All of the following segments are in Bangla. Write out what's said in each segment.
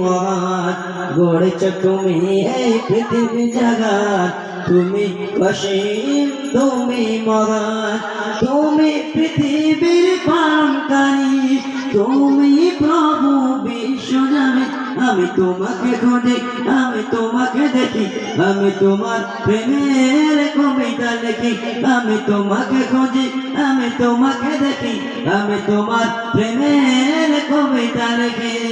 মহান, গড়েছ তুমি এই পৃথিবী জাগান তুমি অসীম, তুমি মহান তুমি পৃথিবীর পালনকারী তুমি প্রভু বিশ্বজামে আমি তোমাকে খুঁজি, আমি তোমাকে দেখি। আমি তোমার প্রেমের কবিতা লিখি। আমি তোমাকে খুঁজি, আমি তোমাকে দেখি। আমি তোমার প্রেমের কবিতা লিখি।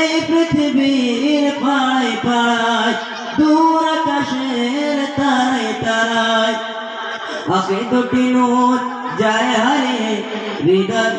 এই পৃথিবীর পাড়ায় পাড়ায় দূর আকাশের তারায় তারায়। আগে দুটি নোট যায় হারে হৃদয়